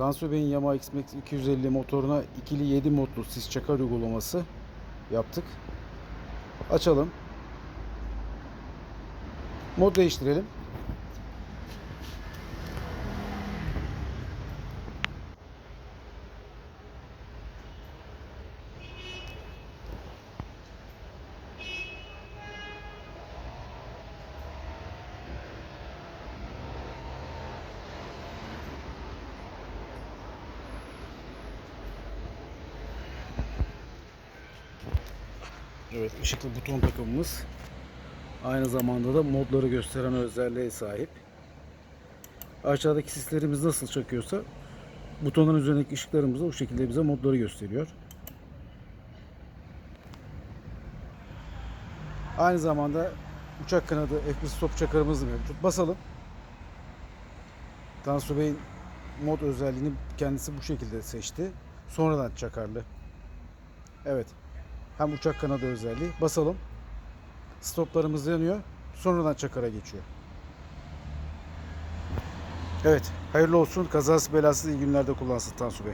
Tansu Yamaha X-Max 250 motoruna ikili 7 modlu sis çakar uygulaması yaptık. Açalım. Mod değiştirelim. Evet ışıklı buton takımımız aynı zamanda da modları gösteren özelliğe sahip. Aşağıdaki sislerimiz nasıl çakıyorsa butonun üzerindeki ışıklarımız da o şekilde bize modları gösteriyor. Aynı zamanda uçak kanadı F1 stop çakarımız mevcut. Basalım. Tansu Bey'in mod özelliğini kendisi bu şekilde seçti. Sonradan çakarlı. Evet. Hem uçak kanadı özelliği. Basalım. Stoplarımız yanıyor. Sonradan çakara geçiyor. Evet. Hayırlı olsun. Kazası belasız iyi günlerde kullansın Tansu Bey.